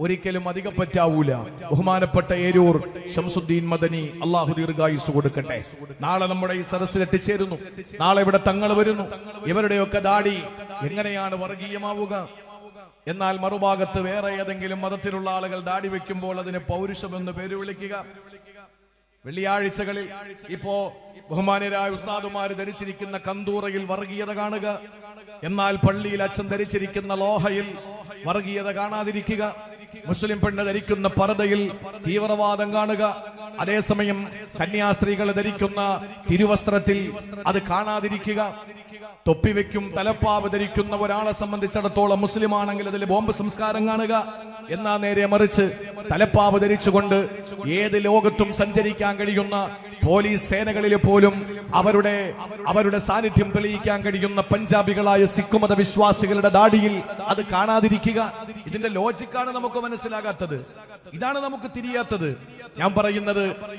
ഒരിക്കലും അധികം പറ്റാവൂല ബഹുമാനപ്പെട്ട ഏരൂർ ഷംസുദ്ദീൻ മദനി അള്ളാഹു ദീർഘായുസ് കൊടുക്കട്ടെ. നാളെ നമ്മുടെ ഈ സദസ്സിൽ എത്തിച്ചേരുന്നു. നാളെ ഇവിടെ തങ്ങൾ വരുന്നു. ഇവരുടെയൊക്കെ ദാടി എങ്ങനെയാണ് വർഗീയമാവുക? എന്നാൽ മറുഭാഗത്ത് വേറെ ഏതെങ്കിലും മതത്തിലുള്ള ആളുകൾ ദാടി വെക്കുമ്പോൾ അതിന് പൗരുഷം എന്ന് പേര് വിളിക്കുക. വെള്ളിയാഴ്ചകളിൽ ഇപ്പോ ബഹുമാനരായ ഉസ്താദുമാര് ധരിച്ചിരിക്കുന്ന കന്തൂറയിൽ വർഗീയത കാണുക. എന്നാൽ പള്ളിയിൽ അച്ഛൻ ധരിച്ചിരിക്കുന്ന ലോഹയിൽ വർഗീയത കാണാതിരിക്കുക. മുസ്ലിം പെണ്ണ് ധരിക്കുന്ന പർദ്ദയിൽ തീവ്രവാദം കാണുക. അതേസമയം കന്യാസ്ത്രീകൾ ധരിക്കുന്ന തിരുവസ്ത്രത്തിൽ അത് കാണാതിരിക്കുക. തൊപ്പി വെക്കും തലപ്പാവ് ധരിക്കുന്ന ഒരാളെ സംബന്ധിച്ചിടത്തോളം മുസ്ലിം ആണെങ്കിൽ അതിൽ ബോംബ് സംസ്കാരം കാണുക. എന്നാ നേരെ മറിച്ച് തലപ്പാവ് ധരിച്ചുകൊണ്ട് ഏത് ലോകത്തും സഞ്ചരിക്കാൻ കഴിയുന്ന പോലീസ് സേനകളിൽ പോലും അവരുടെ അവരുടെ സാന്നിധ്യം തെളിയിക്കാൻ കഴിയുന്ന പഞ്ചാബികളായ സിഖ് മത വിശ്വാസികളുടെ ദാടിയിൽ അത് കാണാതിരിക്കുക. ഇതിന്റെ ലോജിക്കാണ് നമുക്ക് മനസ്സിലാകാത്തത്. ഇതാണ് നമുക്ക് തിരിയാത്തത്. ഞാൻ പറയുന്നത്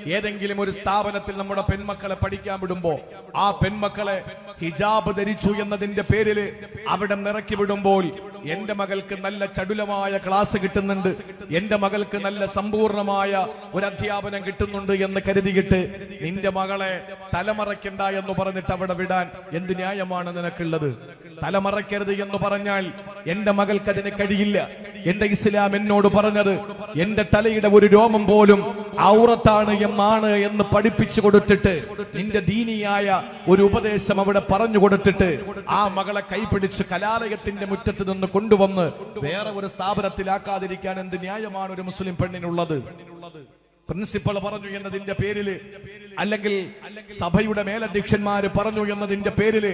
ഏതെങ്കിലും ഒരു സ്ഥാപനത്തിൽ നമ്മുടെ പെൺമക്കളെ പഠിക്കാൻ വിടുമ്പോ ആ പെൺമക്കളെ ഹിജാബ് ധരിച്ചു എന്നതിന്റെ പേരിൽ അവിടെ നിറക്കി വിടുമ്പോൾ എന്റെ മകൾക്ക് നല്ല ചടുലമായ ക്ലാസ് കിട്ടുന്നുണ്ട്. എന്റെ മകൾക്ക് നല്ല സമ്പൂർണമായ ഒരു അധ്യാപനം കിട്ടുന്നുണ്ട് എന്ന് കരുതിയിട്ട് നിന്റെ മകളെ തലമറയ്ക്കണ്ട എന്ന് പറഞ്ഞിട്ട് അവിടെ വിടാൻ എന്ത് ന്യായമാണ് നിനക്കുള്ളത്? തലമറയ്ക്കരുത് എന്ന് പറഞ്ഞാൽ എന്റെ മകൾക്ക് അതിന് കഴിയില്ല. എന്റെ ഇസ്ലാം എന്നോട് പറഞ്ഞത് എന്റെ തലയുടെ ഒരു രോമം പോലും ഔറത്താണ് എന്നാണ് എന്ന് പഠിപ്പിച്ചു കൊടുത്തിട്ട് നിന്റെ ദീനിയായ ഒരു ഉപദേശം അവിടെ പറഞ്ഞു കൊടുത്തിട്ട് ആ മകളെ കൈപിടിച്ച് കലാലയത്തിന്റെ മുറ്റത്ത് നിന്ന് കൊണ്ടുവന്ന് വേറെ ഒരു സ്ഥാപനത്തിലാക്കാതിരിക്കാൻ എന്ത് ന്യായമാണ് ഒരു മുസ്ലിം പെണ്ണിനുള്ളത്? പ്രിൻസിപ്പൾ പറഞ്ഞു എന്നതിന്റെ പേരിൽ അല്ലെങ്കിൽ സഭയുടെ മേലധ്യക്ഷന്മാര് പറഞ്ഞു എന്നതിന്റെ പേരിൽ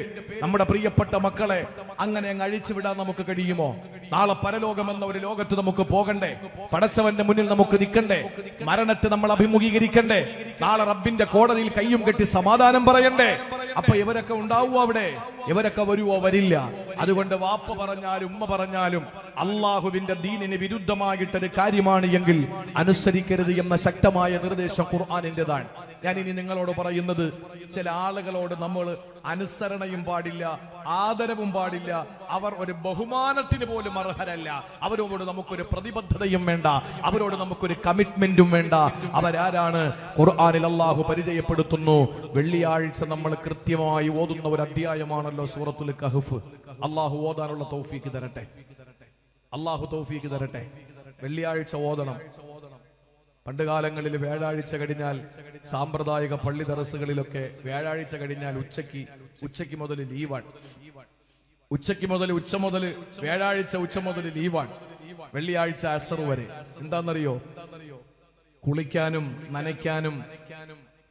നമ്മുടെ പ്രിയപ്പെട്ട മക്കളെ അങ്ങനെ അങ്ങ് അഴിച്ചുവിടാൻ നമുക്ക് കഴിയുമോ? നാളെ പരലോകം എന്ന ഒരു ലോകത്ത് നമുക്ക് പോകണ്ടേ? പടച്ചവന്റെ മുന്നിൽ നമുക്ക് നിൽക്കണ്ടേ? മരണത്തെ നമ്മൾ അഭിമുഖീകരിക്കണ്ടേ? നാളെ റബ്ബിന്റെ കോടതിയിൽ കയ്യും കെട്ടി സമാധാനം പറയണ്ടേ? അപ്പൊ ഇവരൊക്കെ ഉണ്ടാവും അവിടെ? ഇവരൊക്കെ വരുവോ? വരില്ല. അതുകൊണ്ട് വാപ്പ പറഞ്ഞാലും ഉമ്മ പറഞ്ഞാലും അള്ളാഹുവിന്റെ ദീനിന് വിരുദ്ധമായിട്ടൊരു കാര്യമാണ് എങ്കിൽ അനുസരിക്കരുത് എന്ന ശക്തമായ നിർദ്ദേശം ഖുർആാനിന്റെതാണ് ഞാൻ ഇനി നിങ്ങളോട് പറയുന്നത് ചില ആളുകളോട് നമ്മൾ അനുസരണയും പാടില്ല ആദരവും പാടില്ല. അവർ ഒരു ബഹുമാനത്തിന് പോലും അർഹരല്ല. അവരോട് നമുക്കൊരു പ്രതിബദ്ധതയും വേണ്ട. അവരോട് നമുക്കൊരു കമ്മിറ്റ്മെന്റും വേണ്ട. അവരാരാണ്? ഖുർആാനിൽ അള്ളാഹു പരിചയപ്പെടുത്തുന്നു. വെള്ളിയാഴ്ച നമ്മൾ കൃത്യമായി ഓതുന്ന ഒരു അധ്യായമാണല്ലോ സൂറത്തുൽ കഹഫ്. അള്ളാഹു ഓതാനുള്ള തൗഫീക്ക് തരട്ടെ. അള്ളാഹു തൗഫീക്ക് തരട്ടെ. വെള്ളിയാഴ്ച ഓതണം. പണ്ട് കാലങ്ങളിൽ വ്യാഴാഴ്ച കഴിഞ്ഞാൽ സാമ്പ്രദായിക പള്ളി തറസുകളിലൊക്കെ വ്യാഴാഴ്ച കഴിഞ്ഞാൽ ഉച്ചയ്ക്ക് ഉച്ചയ്ക്ക് മുതൽ ലീവാണ്. ഉച്ചയ്ക്ക് മുതൽ ഉച്ച മുതൽ വ്യാഴാഴ്ച ഉച്ച മുതൽ ലീവാണ്. വെള്ളിയാഴ്ച അസർ വരെ. എന്താണെന്നറിയോ കുളിക്കാനും നനയ്ക്കാനും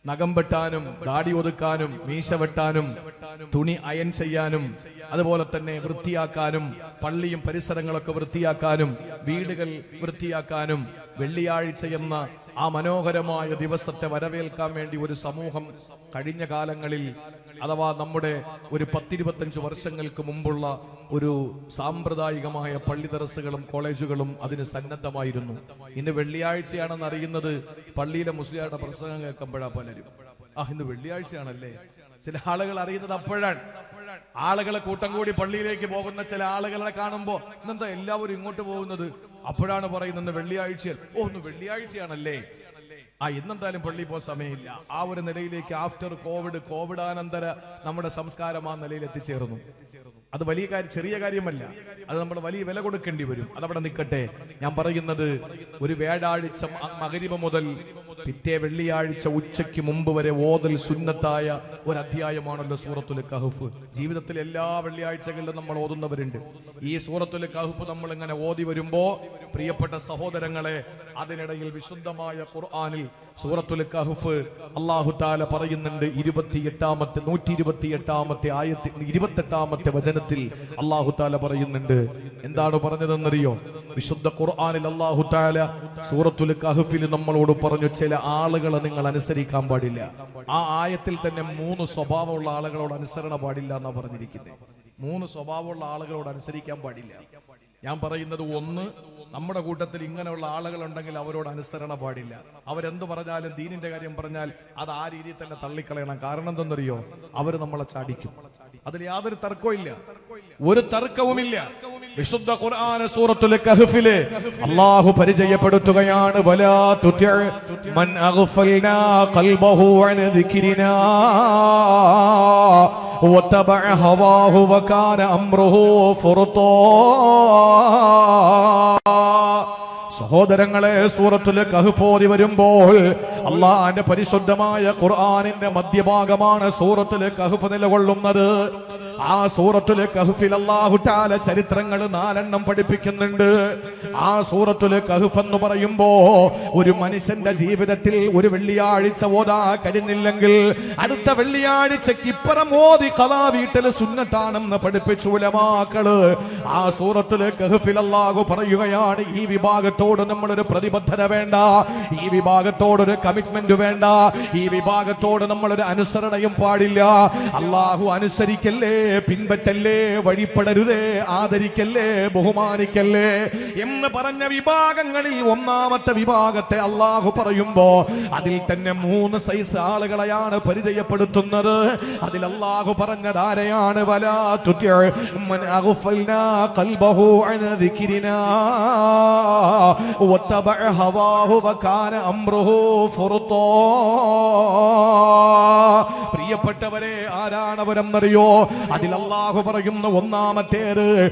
നഖം വെട്ടാനും ദാടി ഒതുക്കാനും മീശ വെട്ടാനും തുണി അയൻ ചെയ്യാനും അതുപോലെ തന്നെ വൃത്തിയാക്കാനും പള്ളിയും പരിസരങ്ങളൊക്കെ വൃത്തിയാക്കാനും വീടുകൾ വൃത്തിയാക്കാനും വെള്ളിയാഴ്ച എന്ന ആ മനോഹരമായ ദിവസത്തെ വരവേൽക്കാൻ വേണ്ടി ഒരു സമൂഹം കഴിഞ്ഞ കാലങ്ങളിൽ അഥവാ നമ്മുടെ ഒരു പത്തിരുപത്തഞ്ച് വർഷങ്ങൾക്ക് മുമ്പുള്ള ഒരു സാമ്പ്രദായികമായ പള്ളി തെറസുകളും കോളേജുകളും അതിന് സന്നദ്ധമായിരുന്നു. ഇന്ന് വെള്ളിയാഴ്ചയാണെന്ന് അറിയുന്നത് പള്ളിയിലെ മുസ്ലിയാരുടെ പ്രസംഗം കേൾക്കുമ്പോഴാ പലരും. ആ ഇന്ന് വെള്ളിയാഴ്ചയാണല്ലേ? ചില ആളുകൾ അറിയുന്നത് അപ്പോഴാണ്. ആളുകളെ കൂട്ടം കൂടി പള്ളിയിലേക്ക് പോകുന്ന ചില ആളുകളെ കാണുമ്പോ ഇന്നെന്താ എല്ലാവരും ഇങ്ങോട്ട് പോകുന്നത്? അപ്പോഴാണ് പറയുന്നത് വെള്ളിയാഴ്ച ഓ ഇന്ന് വെള്ളിയാഴ്ചയാണല്ലേ? ആ ഇന്നെന്തായാലും പള്ളി പോ സമയമില്ല. ആ ഒരു നിലയിലേക്ക് ആഫ്റ്റർ കോവിഡ് കോവിഡാനന്തര നമ്മുടെ സംസ്കാരം ആ നിലയിൽ എത്തിച്ചേർന്നു. അത് വലിയ കാര്യം ചെറിയ കാര്യമല്ല. അത് നമ്മൾ വലിയ വില കൊടുക്കേണ്ടി വരും. അതവിടെ നിൽക്കട്ടെ. ഞാൻ പറയുന്നത് ഒരു വേടാഴ്ച മകരിമ മുതൽ പിറ്റേ വെള്ളിയാഴ്ച ഉച്ചയ്ക്ക് മുമ്പ് വരെ ഓതൽ സുന്നത്തായ ഒരു അധ്യായമാണല്ലോ സൂറത്തുൽ കഹഫ്. ജീവിതത്തിൽ എല്ലാ വെള്ളിയാഴ്ചകളിലും നമ്മൾ ഓതുന്നവരുണ്ട്. ഈ സൂറത്തുൽ കഹഫ് നമ്മൾ ഇങ്ങനെ ഓതി വരുമ്പോ പ്രിയപ്പെട്ട സഹോദരങ്ങളെ അതിനിടയിൽ വിശുദ്ധമായ ഖുർആനിൽ സൂറത്തുൽ കഹഫ് അള്ളാഹു താല പറയുന്നുണ്ട് ഇരുപത്തിയെട്ടാമത്തെ നൂറ്റി ഇരുപത്തിയെട്ടാമത്തെ ആയത്തി ഇരുപത്തെട്ടാമത്തെ വചനത്തിൽ അള്ളാഹു താല പറയുന്നുണ്ട്. എന്താണ് പറഞ്ഞതെന്നറിയോ? വിശുദ്ധ ഖുർആനിൽ അള്ളാഹു താല സൂറത്തുൽ കഹഫിൽ നമ്മളോട് പറഞ്ഞു ചില ആളുകളെ നിങ്ങൾ അനുസരിക്കാൻ പാടില്ല. ആ ആയത്തിൽ തന്നെ മൂന്ന് സ്വഭാവമുള്ള ആളുകളോട് അനുസരണ പാടില്ല എന്നാ പറഞ്ഞിരിക്കുന്നത് മൂന്ന് സ്വഭാവമുള്ള ആളുകളോട് അനുസരിക്കാൻ പാടില്ല. ഞാൻ പറയുന്നത് ഒന്ന് നമ്മുടെ കൂട്ടത്തിൽ ഇങ്ങനെയുള്ള ആളുകളുണ്ടെങ്കിൽ അവരോട് അനുസരണ പാടില്ല. അവരെന്ത് പറഞ്ഞാലും ദീനിന്റെ കാര്യം പറഞ്ഞാൽ അത് ആ രീതിയിൽ തന്നെ തള്ളിക്കളയണം. കാരണം എന്തെന്നറിയോ? അവർ നമ്മളെ ചാടിക്കും. അതിൽ യാതൊരു തർക്കവും ഒരു തർക്കവുമില്ല വിശുദ്ധ ഖുർആന സൂറത്തുൽ കഹ്ഫിലെ അല്ലാഹു പരിചയപ്പെടുത്തുകയാണ് വലാ തുതി മൻ അഗ്ഫൽനാ ഖൽബഹു അൻ ദിക്രിനാ വതബഅ ഹവാഹു വകാന അംറുഹു ഫുർതാ സഹോദരങ്ങളെ സൂറത്തുൽ കഹ്ഫോതി വരുമ്പോൾ അള്ളാന്റെ പരിശുദ്ധമായ ഖുർആാനിന്റെ മധ്യഭാഗമാണ് സൂറത്തുൽ കഹ്ഫ് നിലകൊള്ളുന്നത്. ആ സൂറത്തുൽ കഹ്ഫിൽ അള്ളാഹുറ്റാല ചരിത്രങ്ങൾ നാലെണ്ണം പഠിപ്പിക്കുന്നുണ്ട്. ആ സൂറത്തുൽ കഹ്ഫ് എന്ന് പറയുമ്പോ ഒരു മനുഷ്യന്റെ ജീവിതത്തിൽ ഒരു വെള്ളിയാഴ്ച ഓതാ കഴിഞ്ഞില്ലെങ്കിൽ അടുത്ത വെള്ളിയാഴ്ചക്ക് ഇപ്പുറം ഓതി കഥാ വീട്ടിൽ സുന്നത്താണെന്ന് പഠിപ്പിച്ചു ഉലമാക്കൾ. ആ സൂറത്തുൽ കഹ്ഫിൽ അള്ളാഹു പറയുകയാണ് ഈ വിഭാഗത്തോട് നമ്മളൊരു പ്രതിബദ്ധത വേണ്ട. ഈ വിഭാഗത്തോടൊരു കമ്മിറ്റ്മെന്റ് വേണ്ട. ഈ വിഭാഗത്തോട് നമ്മളൊരു അനുസരണയും പാടില്ല. അള്ളാഹു അനുസരിക്കല്ലേ പിൻപറ്റല്ലേ വഴിപ്പെടരുതേ ആദരിക്കല്ലേ ബഹുമാനിക്കല്ലേ എന്ന് പറഞ്ഞ വിഭാഗങ്ങളിൽ ഒന്നാമത്തെ വിഭാഗത്തെ അള്ളാഹു പറയുമ്പോ അതിൽ തന്നെ മൂന്ന് സൈസ് ആളുകളെയാണ് പരിചയപ്പെടുത്തുന്നത്. അതിൽ അള്ളാഹു പറഞ്ഞത് ആരെയാണ്? വലാ തുത്യ هواه وكان امره فرطا. പ്രിയപ്പെട്ടവരെ ആരാണവരെന്നറിയോ? അതിൽ അള്ളാഹു പറയുന്ന ഒന്നാമത്തേത്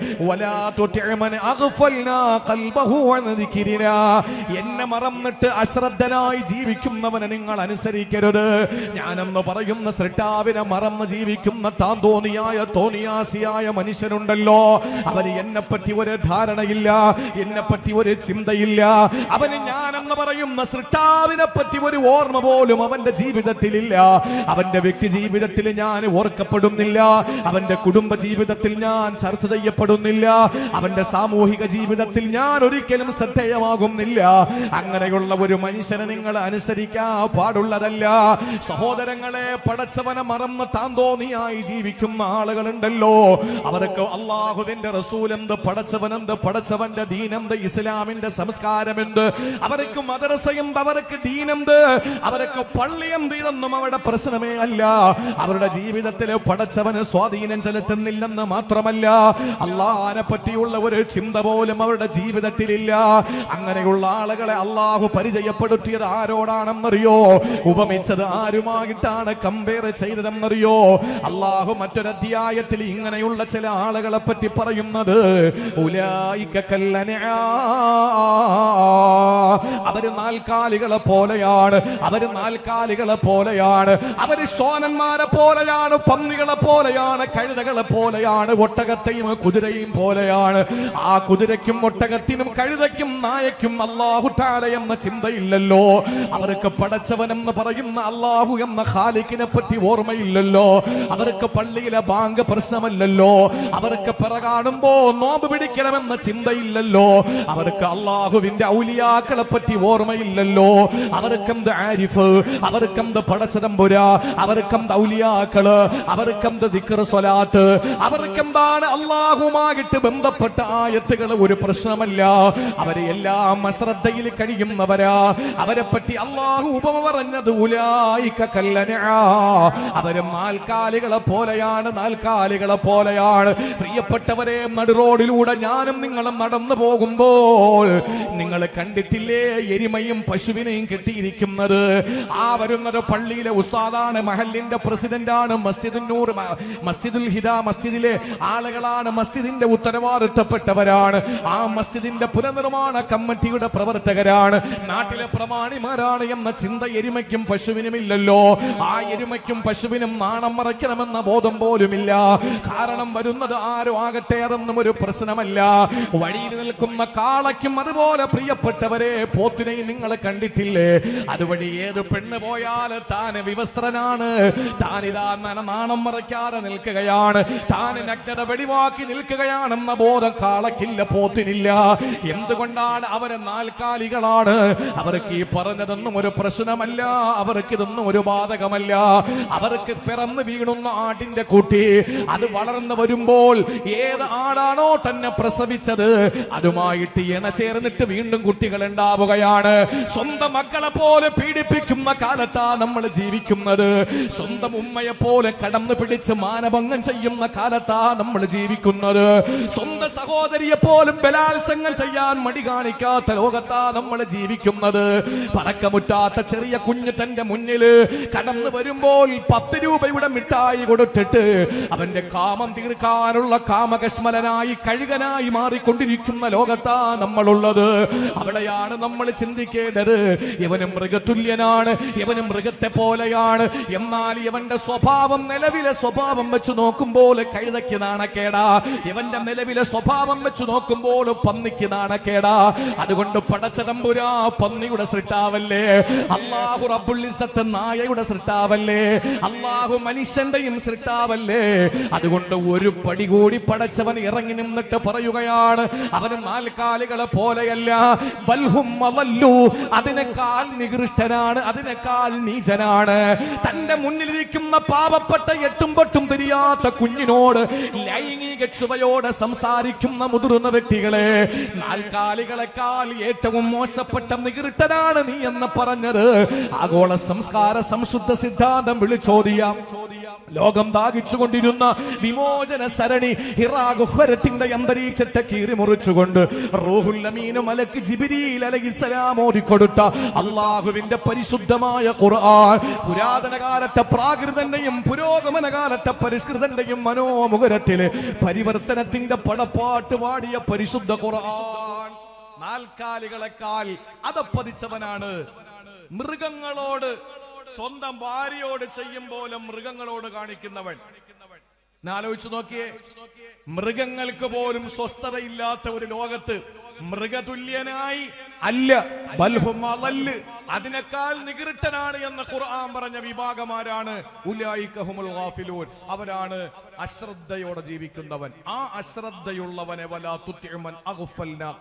എന്നെ മറന്നിട്ട് അശ്രദ്ധനായി ജീവിക്കുന്നവനെ നിങ്ങൾ അനുസരിക്കരുത്. ഞാനെന്ന് പറയുന്ന സൃഷ്ടാവിനെ മറന്ന് ജീവിക്കുന്ന താന്തോന്നിയായ തോന്നിയാസിയായ മനുഷ്യനുണ്ടല്ലോ. അവന് എന്നെപ്പറ്റി ഒരു ധാരണയില്ല. എന്നെപ്പറ്റി ഒരു ഒരു ചിന്തയില്ല. അവന് ഞാനെന്ന് പറയുന്ന സൃഷ്ടാവിനെ പറ്റി ഒരു ഓർമ്മ പോലും അവന്റെ ജീവിതത്തിലില്ല. അവന്റെ വ്യക്തി ജീവിതത്തിൽ ഞാൻ ഓർക്കപ്പെടുന്നില്ല. അവന്റെ കുടുംബ ജീവിതത്തിൽ ഞാൻ ചർച്ച ചെയ്യപ്പെടുന്നില്ല. അവന്റെ സാമൂഹിക ജീവിതത്തിൽ ഞാൻ ഒരിക്കലും ശ്രദ്ധേയമാകുന്നില്ല. അങ്ങനെയുള്ള ഒരു മനുഷ്യനെ നിങ്ങൾ അനുസരിക്കാൻ പാടുള്ളതല്ല. സഹോദരങ്ങളെ പടച്ചവനെ മറന്ന് താന്തോന്നിയായി ജീവിക്കുന്ന ആളുകളുണ്ടല്ലോ. അവർക്ക് അള്ളാഹുവിന്റെ റസൂലെന്ത് പടച്ചവനെന്ത് പടച്ചവന്റെ ദീനെന്ത് ഇസ്ലാമിന്റെ സംസ്കാരമെന്ത് അവർക്ക് മദ്രസയെന്ത് അവർക്ക് ദീനുണ്ട്. അവർക്ക് പള്ളിയും ഇതൊന്നും അവരുടെ പ്രശ്നമേ അല്ല. അവരുടെ ജീവിതത്തിൽ പടച്ചവന് സ്വാധീനം ചെലുത്തുന്നില്ലെന്ന് മാത്രമല്ല. അള്ളാഹിനെ പറ്റിയുള്ള ഒരു ചിന്ത പോലും അവരുടെ ജീവിതത്തിലില്ല. അങ്ങനെയുള്ള ആളുകളെ അള്ളാഹു പരിചയപ്പെടുത്തിയത് ആരോടാണെന്നറിയോ? ഉപമിച്ചത് ആരുമായിട്ടാണ് കമ്പയർ ചെയ്തതെന്നറിയോ? അള്ളാഹു മറ്റൊരു അധ്യായത്തിൽ ഇങ്ങനെയുള്ള ചില ആളുകളെ പറ്റി പറയുന്നത് ഉലായിക കല്ലനആ. അവർ നാൽക്കാലികളെ പോലെയാണ് അവർ നാൽക്കാലികളെ പോലെയാണ് അവർ സോനന്മാരെ പോലെയാണ് പന്നികളെ പോലെയാണ് കഴുതകളെ പോലെയാണ് ഒട്ടകത്തെയും കുതിരയും പോലെയാണ്. ആ കുതിരയ്ക്കും ഒട്ടകത്തിനും കഴുതയ്ക്കും നായയ്ക്കും അള്ളാഹുട്ടാല എന്ന ചിന്തയില്ലല്ലോ. അവർക്ക് പടച്ചവനെന്ന് പറയുന്ന അള്ളാഹു എന്ന ഖാലിക്കിനെ പറ്റി ഓർമ്മയില്ലല്ലോ. അവർക്ക് പള്ളിയിലെ ബാങ്ക് പ്രശ്നമല്ലല്ലോ. അവർക്ക് പിറകാണുമ്പോ നോമ്പ് പിടിക്കണമെന്ന ചിന്തയില്ലല്ലോ. അവർക്ക് അള്ളാഹുവിന്റെ ഔലിയാക്കളെ പറ്റി ഓർമ്മയില്ലല്ലോ. അവർക്കെന്ത് ആരിഫ്? അവർക്കെന്ത് പടച്ചതമ്പുര? അവർക്കെന്ത് ഔലിയാക്കൾ? അവർക്കെന്ത് ദിക്കർ സ്വലാത്ത്? അവർക്കെന്താണ് അള്ളാഹുമായിട്ട് ബന്ധപ്പെട്ട ആയത്തുകൾ ഒരു പ്രശ്നമല്ല. അവരെ എല്ലാം അശ്രദ്ധയിൽ കഴിയുന്നവരാ. അവരെ പറ്റി അള്ളാഹു ഉപമ പറഞ്ഞത്. അവരും നാൽക്കാലികളെ പോലെയാണ് നാൽക്കാലികളെ പോലെയാണ്. പ്രിയപ്പെട്ടവരെ നടുറോഡിലൂടെ ഞാനും നിങ്ങളും നടന്നു പോകുമ്പോൾ നിങ്ങൾ കണ്ടിട്ടില്ലേ എരിമയും പശുവിനെയും കെട്ടിയിരിക്കുന്നത്? ആ വരുന്നത് പള്ളിയിലെ ഉസ്താദാണ് മഹലിന്റെ പ്രസിഡന്റാണ് മസ്ജിദുൽ നൂർ മസ്ജിദുൽ ഹിദ മസ്ജിദിലെ ആളുകളാണ് മസ്ജിദിന്റെ ഉത്തരവാദിത്തപ്പെട്ടവരാണ്. ആ മസ്ജിദിന്റെ പുനർനിർമ്മാണ കമ്മിറ്റിയുടെ പ്രവർത്തകരാണ്. നാട്ടിലെ പ്രമാണിമാരാണ് എന്ന ചിന്ത എരുമയ്ക്കും പശുവിനുമില്ലല്ലോ. ആ എരുമയ്ക്കും പശുവിനും നാണം മറയ്ക്കണമെന്ന ബോധം പോലുമില്ല. കാരണം വരുന്നത് ആരും ആകട്ടെ അതൊന്നും ഒരു പ്രശ്നമല്ല. വഴിയിൽ നിൽക്കുന്ന കാളയ്ക്കും അതുപോലെ പ്രിയപ്പെട്ടവരെ പോത്തിനെയും നിങ്ങൾ കണ്ടിട്ടില്ലേ? അതുവഴി ഏത് പെണ്ണ് പോയാൽ താൻ വിവസ്ത്രനാണ്. താനിതാ നനനാണം മറയ്ക്കാതെ നിൽക്കുകയാണ്. താൻ നഗ്നത വെടിവാക്കി നിൽക്കുകയാണെന്ന ബോധം കാളക്കില്ല പോത്തിനില്ല. എന്തുകൊണ്ടാണ് അവർ നാൽക്കാലികളാണ്? അവർക്ക് ഈ പറഞ്ഞതൊന്നും ഒരു പ്രശ്നമല്ല. അവർക്ക് ഇതൊന്നും ഒരു ബാധകമല്ല. അവർക്ക് പിറന്ന് വീണുന്ന ആടിന്റെ കൂട്ടി അത് വളർന്നു വരുമ്പോൾ ഏത് ആടാണോ തന്നെ പ്രസവിച്ചത്? അതുമായിട്ട് ഇണ ചേർന്നിട്ട് വീണ്ടും കുട്ടികൾ ഉണ്ടാവുകയാണ്. സ്വന്തം മക്കളെ പോലെ പീഡിപ്പിക്കുന്ന കാലത്താ നമ്മൾ ജീവിക്കുന്നത്. സ്വന്തം ഉമ്മയെ പോലെ കടന്നു പിടിച്ച് മാനഭംഗം ചെയ്യുന്ന കാലത്താ നമ്മൾ ജീവിക്കുന്നത്. സ്വന്തം സഹോദരിയെ പോലും ബലാത്സംഗം ചെയ്യാൻ മടി കാണിക്കാത്ത ലോകത്താ നമ്മൾ ജീവിക്കുന്നത്. പറക്കമുറ്റാത്ത ചെറിയ കുഞ്ഞു തന്റെ മുന്നിൽ കടന്നു വരുമ്പോൾ പത്ത് രൂപയുടെ മിഠായി കൊടുത്തിട്ട് അവന്റെ കാമം തീർക്കാനുള്ള കാമകശ്മലനായി കഴുകനായി മാറിക്കൊണ്ടിരിക്കുന്ന ലോകത്താ നമ്മളുള്ളത് ഉള്ളത്. അവിടെയാണ് നമ്മൾ ചിന്തിക്കേണ്ടത്. ഇവനും മൃഗതുല്യനാണ് ഇവനും മൃഗത്തെ പോലെയാണ്. എന്നാൽ ഇവന്റെ സ്വഭാവം നിലവിലെ സ്വഭാവം വെച്ച് നോക്കുമ്പോൾ കഴുതയ്ക്ക് നാണക്കേടാ. ഇവന്റെ നിലവിലെ സ്വഭാവം വെച്ച് നോക്കുമ്പോൾ പന്നിക്ക് നാണക്കേടാ. അതുകൊണ്ട് പടച്ചതമ്പുരാ പന്നിയുടെ സൃഷ്ടാവല്ലേ? അള്ളാഹു റബ്ബുള്ളിസത്ത് നായയുടെ സൃഷ്ടാവല്ലേ? അള്ളാഹു മനുഷ്യന്റെയും സൃഷ്ടാവല്ലേ? അതുകൊണ്ട് ഒരു പടി കൂടി പടച്ചവൻ ഇറങ്ങി നിന്നിട്ട് പറയുകയാണ് അവന് നാൽക്കാലികളെ പോലെയല്ല. ബൽഹും അതിനേക്കാൾ നികൃഷ്ടനാണ് അതിനേക്കാൾ നീചനാണ്. തന്റെ മുന്നിലിരിക്കുന്ന പാവപ്പെട്ട എട്ടും പൊട്ടും തിരിയാത്ത കുഞ്ഞിനോട് ലൈംഗിക ചുവയോടെ സംസാരിക്കുന്ന മുതിർന്ന വ്യക്തികളെ നാൽക്കാലികളെക്കാൾ ഏറ്റവും മോശപ്പെട്ട നികൃഷ്ടനാണ് നീ എന്ന് പറഞ്ഞത്. ആഗോള സംസ്കാര സംശുദ്ധ സിദ്ധാന്തം വിളിച്ചോദിയാം ലോകം ദാഹിച്ചുകൊണ്ടിരുന്ന വിമോചന സരണി ഹിറാഗുഹരത്തിന്റെ അന്തരീക്ഷത്തെ കീറി മുറിച്ചുകൊണ്ട് അമീനു മലക്ക് ജിബിരിയിൽ അലഹിസലാം ഓടിക്കൊടുത്ത അള്ളാഹുവിന്റെ പരിശുദ്ധമായ ഖുർആൻ പുരാതന കാലത്തെ പ്രാകൃതന്റെയും പുരോഗമന കാലത്തെ പരിഷ്കൃതന്റെയും മനോമുഖരത്തിൽ പരിവർത്തനത്തിന്റെ പടപ്പാട്ട് പാടിയ പരിശുദ്ധ ഖുർആൻ. നാൽക്കാലികളെക്കാൾ അതപ്പതിച്ചവനാണ്. മൃഗങ്ങളോട് സ്വന്തം ഭാര്യയോട് ചെയ്യും പോലെ മൃഗങ്ങളോട് കാണിക്കുന്നവൻ. ആലോചിച്ചു നോക്കിയേ. മൃഗങ്ങൾക്ക് പോലും സ്വസ്ഥതയില്ലാത്ത ഒരു ലോകത്ത് മൃഗതുല്യനായി അല്ല ബൽഹും അതിനേക്കാൾ നികൃട്ടനാണ് എന്ന് ഖുർആൻ പറഞ്ഞ വിഭാഗമാരാണ്. ഗാഫിലൂൻ. അവരാണ് അശ്രദ്ധയോടെ ജീവിക്കുന്നവൻ. ആ അശ്രദ്ധയുള്ളവനെ വലാ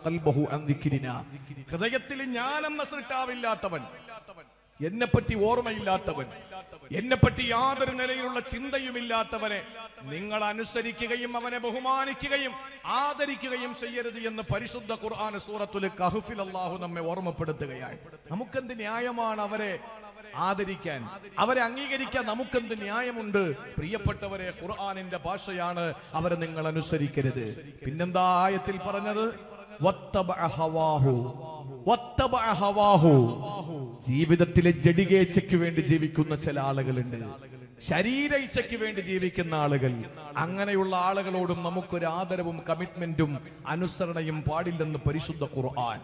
ഖൽബഹു അൻ ഹൃദയത്തിൽ ജ്ഞാനം സൃഷ്ടാവില്ലാത്തവൻ എന്നെപ്പറ്റി ഓർമ്മയില്ലാത്തവൻ എന്നെപ്പറ്റി യാതൊരു നിലയിലുള്ള ചിന്തയുമില്ലാത്തവനെ നിങ്ങൾ അനുസരിക്കുകയും അവനെ ബഹുമാനിക്കുകയും ആദരിക്കുകയും ചെയ്യരുത് എന്ന് പരിശുദ്ധ ഖുർആൻ സൂറത്തുൽ കഹുഫിൽ അള്ളാഹു നമ്മെ ഓർമ്മപ്പെടുത്തുകയാണ്. നമുക്കെന്ത് ന്യായമാണ് അവരെ ആദരിക്കാൻ? അവരെ അംഗീകരിക്കാൻ നമുക്കെന്ത് ന്യായമുണ്ട്? പ്രിയപ്പെട്ടവരെ ഖുർആാനിന്റെ ഭാഷയാണ് അവരെ നിങ്ങൾ അനുസരിക്കരുത്. പിന്നെന്താ ആയത്തിൽ പറഞ്ഞത്? ജീവിതത്തിലെ ജഡികേച്ഛയ്ക്ക് വേണ്ടി ജീവിക്കുന്ന ചില ആളുകളുണ്ട്. ശരീര ഇച്ഛയ്ക്ക് വേണ്ടി ജീവിക്കുന്ന ആളുകൾ. അങ്ങനെയുള്ള ആളുകളോടും നമുക്കൊരു ആദരവും കമ്മിറ്റ്മെന്റും അനുസരണയും പാടില്ലെന്ന് പരിശുദ്ധ ഖുർആൻ.